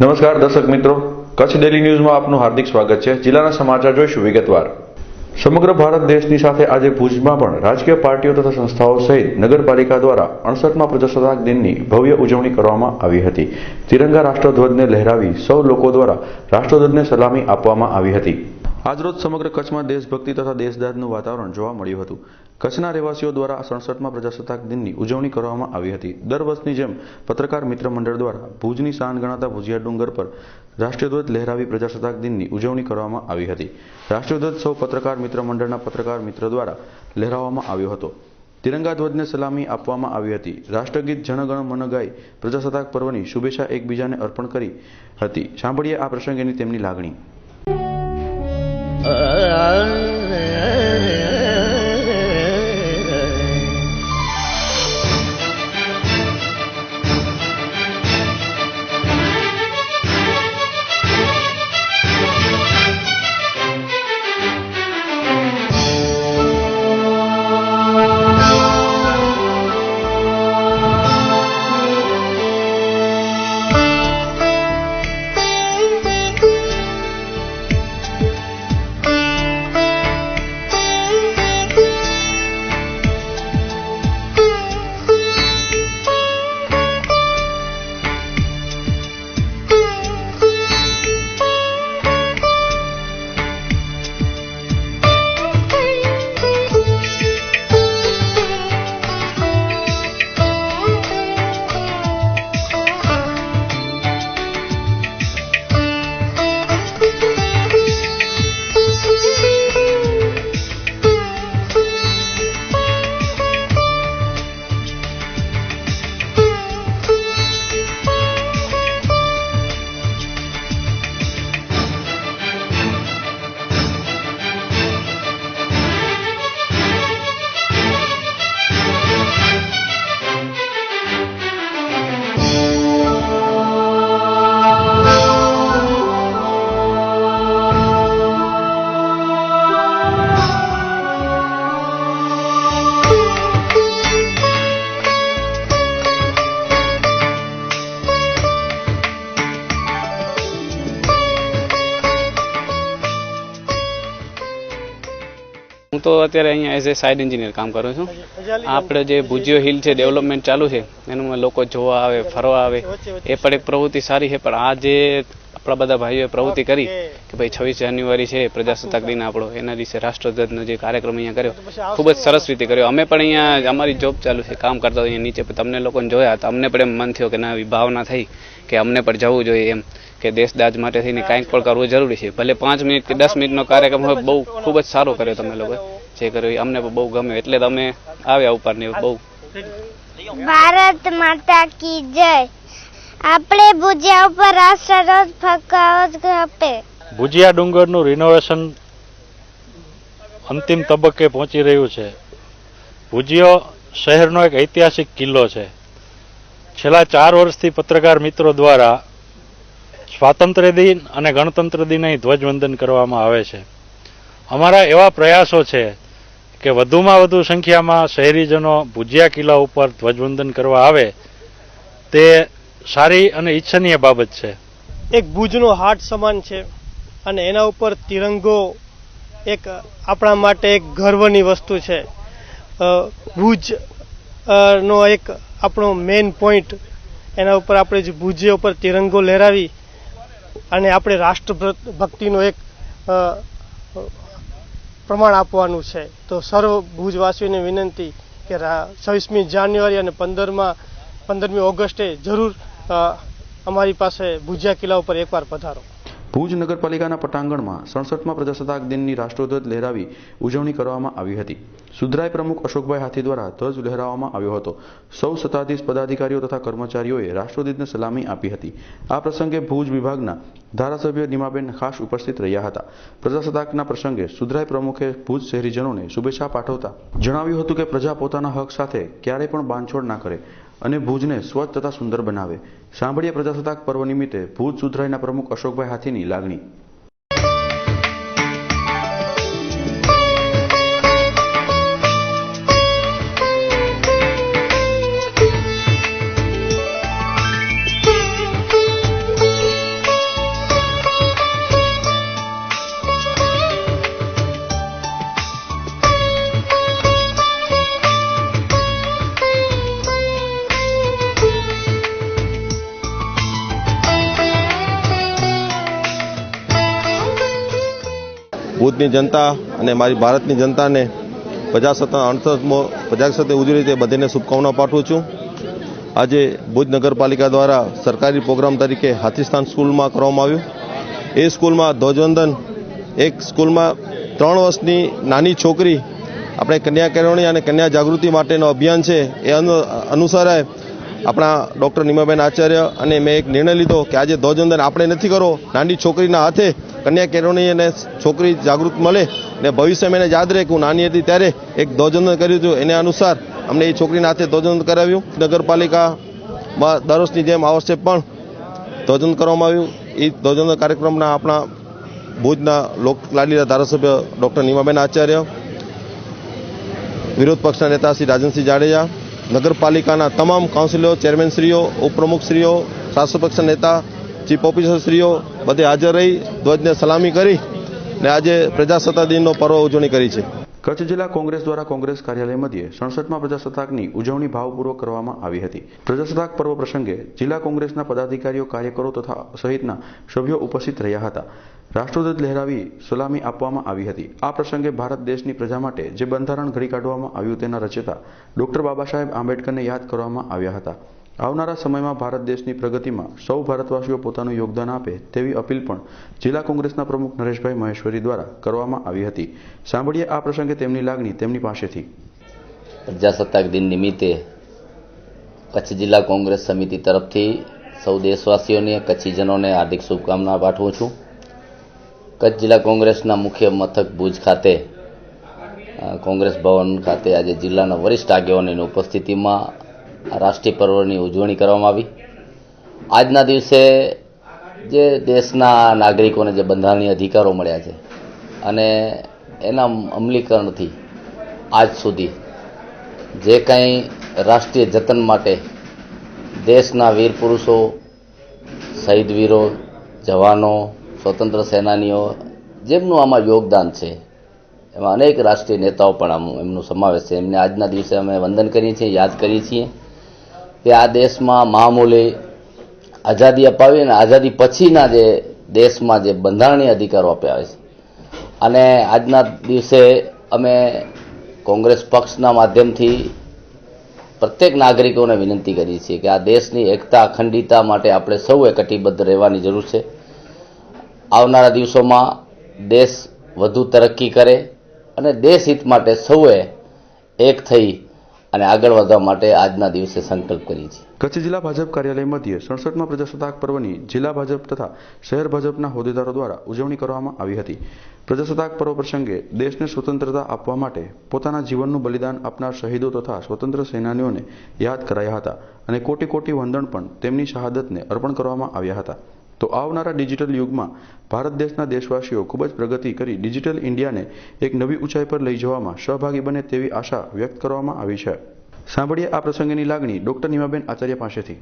નમસ્કાર દર્શક મિત્રો, કચ્છ ડેલી ન્યૂઝમાં આપનું હાર્દિક સ્વાગત છે. જિલ્લાના સમાચાર જોઈશું વિગતવાર. સમગ્ર ભારત દેશની સાથે આજે ભુજમાં પણ રાજકીય પાર્ટીઓ તથા સંસ્થાઓ સહિત નગરપાલિકા દ્વારા અડસઠમાં પ્રજાસત્તાક દિનની ભવ્ય ઉજવણી કરવામાં આવી હતી. તિરંગા રાષ્ટ્રધ્વજને લહેરાવી સૌ લોકો દ્વારા રાષ્ટ્રધ્વજને સલામી આપવામાં આવી હતી. આજરોજ સમગ્ર કચ્છમાં દેશભક્તિ તથા દેશદાદનું વાતાવરણ જોવા મળ્યું હતું. કચ્છના રહેવાસીઓ દ્વારા સડસઠમાં પ્રજાસત્તાક દિનની ઉજવણી કરવામાં આવી હતી. દર વર્ષની જેમ પત્રકાર મિત્ર મંડળ દ્વારા ભુજની શાન ગણાતા ભુજિયા ડુંગર પર રાષ્ટ્રધ્વજ લહેરાવી પ્રજાસત્તાક દિનની ઉજવણી કરવામાં આવી હતી. રાષ્ટ્રધ્વજ સૌ પત્રકાર મિત્ર મંડળના પત્રકાર મિત્ર દ્વારા લહેરાવવામાં આવ્યો હતો. તિરંગા ધ્વજને સલામી આપવામાં આવી હતી. રાષ્ટ્રગીત જનગણ મન ગાઈ પ્રજાસત્તાક પર્વની શુભેચ્છા એકબીજાને અર્પણ કરી હતી. સાંભળીએ આ પ્રસંગેની તેમની લાગણી. હું તો અત્યારે અહીંયા એઝ એ સાઇડ એન્જિનિયર કામ કરું છું. આપણે જે ભુજિયો હિલ છે ડેવલપમેન્ટ ચાલુ છે એનું લોકો જોવા આવે ફરવા આવે એ પણ એક પ્રવૃત્તિ સારી છે પણ આ જે આપણા બધા ભાઈઓએ પ્રવૃત્તિ કરી કે ભાઈ છવ્વીસ જાન્યુઆરી છે પ્રજાસત્તાક દિન આપણો એના દિવસે રાષ્ટ્રધ્વજનો જે કાર્યક્રમ અહીંયા કર્યો ખૂબ જ સરસ રીતે કર્યો. અમે પણ અહીંયા અમારી જોબ ચાલુ છે કામ કરતા અહીંયા નીચે તમને લોકોને જોયા તો અમને પણ એમ મન થયો કે ના એવી ભાવના થઈ કે અમને પણ જવું જોઈએ એમ. કે દેશ દાજ માટે થઈને કાંઈક પણ કરવું જરૂરી છે. ભલે પાંચ મિનિટ કે દસ મિનિટનો કાર્યક્રમ હોય બહુ ખૂબ જ સારો કર્યો તમે લોકોએ. જે કર્યું અમને બહુ ગમ્યું. એટલે તમે આવ્યા ઉપર ને બહુ. ભારત માતા કી જય. આપણે ભુજિયા ઉપર રાષ્ટ્રધ્વજ ફરકાવત આપે. ભુજિયા ડુંગરનું રિનોવેશન અંતિમ તબક્કે પહોંચી રહ્યું છે. ભુજિયો શહેરનો એક ઐતિહાસિક કિલ્લો છે. છેલ્લા ચાર વર્ષથી પત્રકાર મિત્રો દ્વારા સ્વાતંત્ર્ય દિન અને ગણતંત્ર દિને ધ્વજવંદન કરવામાં આવે છે. અમારા એવા પ્રયાસો છે કે વધુમાં વધુ સંખ્યામાં શહેરીજનો ભુજિયા કિલ્લા ઉપર ધ્વજવંદન કરવા આવે, તે સારી અને ઈચ્છનીય બાબત છે. એક ભુજનો હાટ સમાન છે અને એના ઉપર તિરંગો એક આપણા માટે એક ગર્વની વસ્તુ છે. ભુજ નો એક આપણો મેઇન પોઈન્ટ એના ઉપર આપણે જે ભુજિયા ઉપર તિરંગો લહેરાવી અને આપણે રાષ્ટ્ર ભક્તિનો એક પ્રમાણ આપવાનું છે. તો સર્વ ભુજવાસીઓને વિનંતી કે છવ્વીસમી જાન્યુઆરી અને પંદરમાં, પંદરમી ઓગસ્ટે જરૂર અમારી પાસે ભુજિયા કિલ્લા ઉપર એકવાર પધારો. ભુજ નગરપાલિકાના પટાંગણમાં સડસઠમાં પ્રજાસત્તાક દિનની રાષ્ટ્રધ્વજ લહેરાવી ઉજવણી કરવામાં આવી હતી. સુધરાય પ્રમુખ અશોકભાઈ હાથી દ્વારા ધ્વજ લહેરાવવામાં આવ્યો હતો. સૌ સત્તાધીશ પદાધિકારીઓ તથા કર્મચારીઓએ રાષ્ટ્રધ્વજને સલામી આપી હતી. આ પ્રસંગે ભુજ વિભાગના ધારાસભ્ય નીમાબેન ખાસ ઉપસ્થિત રહ્યા હતા. પ્રજાસત્તાકના પ્રસંગે સુધરાય પ્રમુખે ભુજ શહેરીજનોને શુભેચ્છા પાઠવતા જણાવ્યું હતું કે પ્રજા પોતાના હક સાથે ક્યારેય પણ બાંધછોડ ના કરે. અને ભુજને સ્વચ્છ તથા સુંદર બનાવે. સાંભળીએ પ્રજાસત્તાક પર્વ નિમિત્તે ભુજ સુધરાઈના પ્રમુખ અશોકભાઈ હાથીની લાગણી. ભુજની જનતા અને મારી ભારતની જનતાને પ્રજાસત્તાક અડસઠમો પ્રજાસત્તાક ઉજવી તે બધીને શુભકામના પાઠવું છું. આજે ભુજ નગરપાલિકા દ્વારા સરકારી પ્રોગ્રામ તરીકે હાથીસ્તાન સ્કૂલમાં કરવામાં આવ્યું. એ સ્કૂલમાં ધ્વજવંદન, એક સ્કૂલમાં ત્રણ વર્ષની નાની છોકરી, આપણે કન્યા કેળવણી અને કન્યા જાગૃતિ માટેનો અભિયાન છે, એ અનુ- અનુસારે આપણા ડૉક્ટર નિમાબેન આચાર્ય અને મેં એક નિર્ણય લીધો કે આજે ધ્વજવંદન આપણે નથી કરો. નાની છોકરીના હાથે કન્યા કેળવણી અને છોકરી જાગૃત મળે ને ભવિષ્યમાં એને યાદ રહે કે હું નાની હતી ત્યારે એક ધ્વજવંદન કર્યું હતું. એને અનુસાર અમને એ છોકરીના હાથે ધ્વજવંદન કરાવ્યું. નગરપાલિકામાં દર વર્ષની જેમ આ વર્ષે પણ ધ્વજવંદન કરવામાં આવ્યું. એ ધ્વજવંદન કાર્યક્રમના આપણા ભુજના લોકલાડીના ધારાસભ્ય ડૉક્ટર નીમાબેન આચાર્ય, વિરોધ પક્ષના નેતા શ્રી રાજનસિંહ જાડેજા, નગરપાલિકાના તમામ કાઉન્સિલરો ચેરમેનશ્રીઓ ઉપપ્રમુખશ્રીઓ, શાસક પક્ષના નેતા ચીફ ઓફિસરશ્રીઓ બધે હાજર રહી ધ્વજને સલામી કરી ને આજે પ્રજાસત્તાક દિનનો પર્વ ઉજવણી કરી છે. કચ્છ જિલ્લા કોંગ્રેસ દ્વારા કોંગ્રેસ કાર્યાલય મધ્યે સડસઠમાં પ્રજાસત્તાકની ઉજવણી ભાવપૂર્વક કરવામાં આવી હતી. પ્રજાસત્તાક પર્વ પ્રસંગે જિલ્લા કોંગ્રેસના પદાધિકારીઓ, કાર્યકરો તથા સહિતના સભ્યો ઉપસ્થિત રહ્યા હતા. રાષ્ટ્રધ્વજ લહેરાવી સલામી આપવામાં આવી હતી. આ પ્રસંગે ભારત દેશની પ્રજા માટે જે બંધારણ ઘડી કાઢવામાં આવ્યું તેના રચેતા ડોક્ટર બાબા સાહેબ આંબેડકરને યાદ કરવામાં આવ્યા હતા. આવનારા સમયમાં ભારત દેશની પ્રગતિમાં સૌ ભારતવાસીઓ પોતાનું યોગદાન આપે તેવી અપીલ પણ જિલ્લા કોંગ્રેસના પ્રમુખ નરેશભાઈ મહેશ્વરી દ્વારા કરવામાં આવી હતી. સાંભળીએ આ પ્રસંગે તેમની લાગણી તેમની પાસેથી. પ્રજાસત્તાક દિન નિમિત્તે કચ્છ જિલ્લા કોંગ્રેસ સમિતિ તરફથી સૌ દેશવાસીઓને, કચ્છીજનોને હાર્દિક શુભકામના પાઠવું છું. કચ્છ જિલ્લા કોંગ્રેસના મુખ્ય મથક ભુજ ખાતે કોંગ્રેસ ભવન ખાતે આજે જિલ્લાના વરિષ્ઠ આગેવાનોની ઉપસ્થિતિમાં રાષ્ટ્રીય પર્વની ઉજવણી કરવામાં આવી. આજના દિવસે જે દેશના નાગરિકોને જે બંધારણીય અધિકારો મળ્યા છે અને એના અમલીકરણથી આજ સુધી જે કંઈ રાષ્ટ્રીય જતન માટે દેશના વીર પુરુષો, શહીદ વીરો, જવાનો, સ્વતંત્ર સેનાનીઓ જેમનું આમાં યોગદાન છે, એમાં અનેક રાષ્ટ્રીય નેતાઓ પણ આમ એમનો સમાવેશ છે. એમને આજના દિવસે અમે વંદન કરીએ છીએ, યાદ કરીએ છીએ. કે આ દેશમાં મહામૂલી આઝાદી અપાવી અને આઝાદી પછીના જે દેશમાં જે બંધારણીય અધિકારો આપ્યા છે. અને આજના દિવસે અમે કોંગ્રેસ પક્ષના માધ્યમથી પ્રત્યેક નાગરિકોને વિનંતી કરીએ છીએ કે આ દેશની એકતા, અખંડિતતા માટે આપણે સૌએ કટિબદ્ધ રહેવાની જરૂર છે. આવનારા દિવસોમાં દેશ વધુ તરક્કી કરે અને દેશ હિત માટે સૌએ એક થઈ અને આગળ વધવા માટે આજના દિવસે સંકલ્પ કરીએ છીએ. કચ્છ જિલ્લા ભાજપ કાર્યાલય મધ્યે સડસઠમાં પ્રજાસત્તાક પર્વની જિલ્લા ભાજપ તથા શહેર ભાજપના હોદ્દેદારો દ્વારા ઉજવણી કરવામાં આવી હતી. પ્રજાસત્તાક પર્વ પ્રસંગે દેશને સ્વતંત્રતા આપવા માટે પોતાના જીવનનું બલિદાન આપનાર શહીદો તથા સ્વતંત્ર સેનાનીઓને યાદ કરાયા હતા અને કોટી કોટી વંદન પણ તેમની શહાદતને અર્પણ કરવામાં આવ્યા હતા. તો આવનારા ડિજિટલ યુગમાં ભારત દેશના દેશવાસીઓ ખૂબ જ પ્રગતિ કરી ડિજિટલ ઇન્ડિયાને એક નવી ઊંચાઈ પર લઈ જવામાં સહભાગી બને તેવી આશા વ્યક્ત કરવામાં આવી છે. સાંભળીએ આ પ્રસંગેની લાગણી ડોક્ટર નિમાબેન આચાર્ય પાસેથી.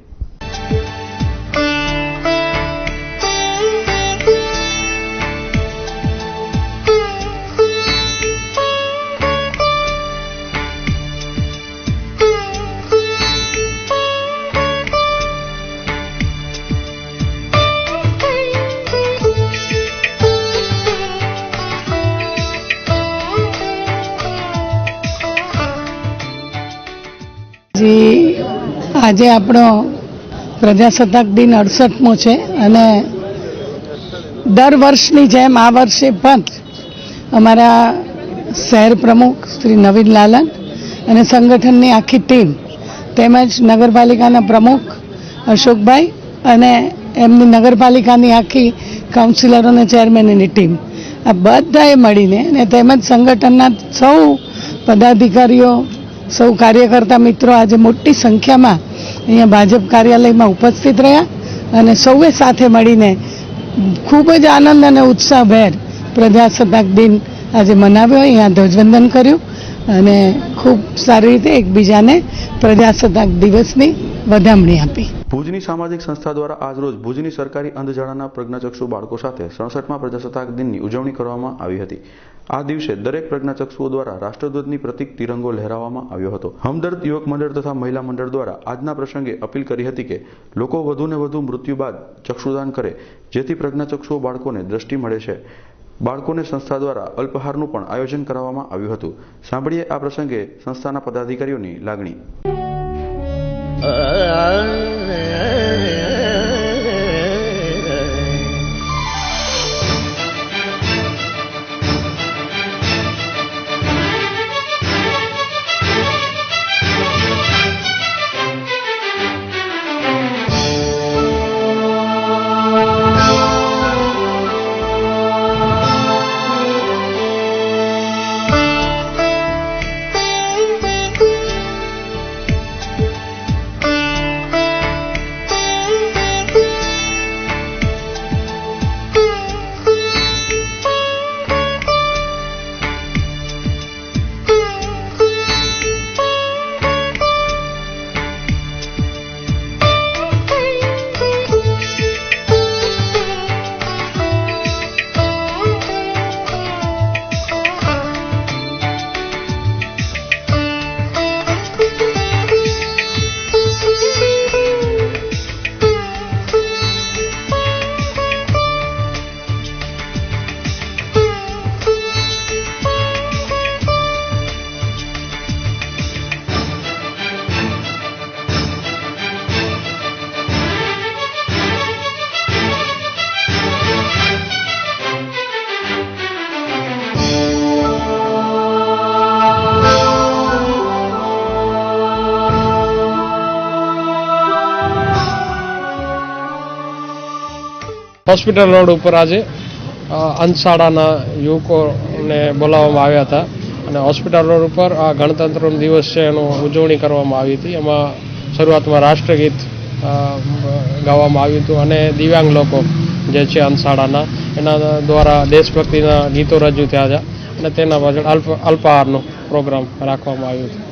જી આજે આપણો પ્રજાસત્તાક દિન અડસઠમો છે અને દર વર્ષની જેમ આ વર્ષે પણ અમારા શહેર પ્રમુખ શ્રી નવીન લાલન અને સંગઠનની આખી ટીમ તેમજ નગરપાલિકાના પ્રમુખ અશોકભાઈ અને એમની નગરપાલિકાની આખી કાઉન્સિલરો અને ચેરમેનની ટીમ. આ બધાએ મળીને અને તેમજ સંગઠનના સૌ પદાધિકારીઓ સૌ કાર્યકર્તા મિત્રો આજે મોટી સંખ્યામાં અહીંયા ભાજપ કાર્યાલયમાં ઉપસ્થિત રહ્યા અને સૌએ સાથે મળીને ખૂબ જ આનંદ અને ઉત્સાહભેર પ્રજાસત્તાક દિન આજે મનાવ્યો. અહીંયા ધ્વજવંદન કર્યું અને ખૂબ સારી રીતે એકબીજાને પ્રજાસત્તાક દિવસની વધામણી આપી. ભુજની સામાજિક સંસ્થા દ્વારા આજરોજ ભુજની સરકારી અંધજાળાના પ્રજ્ઞાચક્ષુ બાળકો સાથે સડસઠમાં પ્રજાસત્તાક દિનની ઉજવણી કરવામાં આવી હતી. આ દિવસે દરેક પ્રજ્ઞાચક્ષુઓ દ્વારા રાષ્ટ્રધ્વજની પ્રતિક તિરંગો લહેરાવવામાં આવ્યો હતો. હમદર્દ યુવક મંડળ તથા મહિલા મંડળ દ્વારા આજના પ્રસંગે અપીલ કરી હતી કે લોકો વધુને વધુ મૃત્યુ બાદ ચક્ષુદાન કરે, જેથી પ્રજ્ઞાચક્ષુઓ બાળકોને દ્રષ્ટિ મળે છે. બાળકોને સંસ્થા દ્વારા અલ્પહારનું પણ આયોજન કરવામાં આવ્યું હતું. સાંભળીએ આ પ્રસંગે સંસ્થાના પદાધિકારીઓની લાગણી. 呃啊 હોસ્પિટલ રોડ ઉપર આજે અંસાડાના યુવકોને બોલાવવામાં આવ્યા હતા. અને હોસ્પિટલ રોડ ઉપર આ ગણતંત્ર દિવસ છે, એનું ઉજવણી કરવામાં આવી હતી. એમાં શરૂઆતમાં રાષ્ટ્રગીત ગાવામાં આવ્યું હતું અને દિવ્યાંગ લોકો જે છે અંસાડાના એના દ્વારા દેશભક્તિના ગીતો રજૂ થયા હતા. અને તેના પાછળ અલ્પ, અલ્પાહારનો પ્રોગ્રામ રાખવામાં આવ્યો હતો.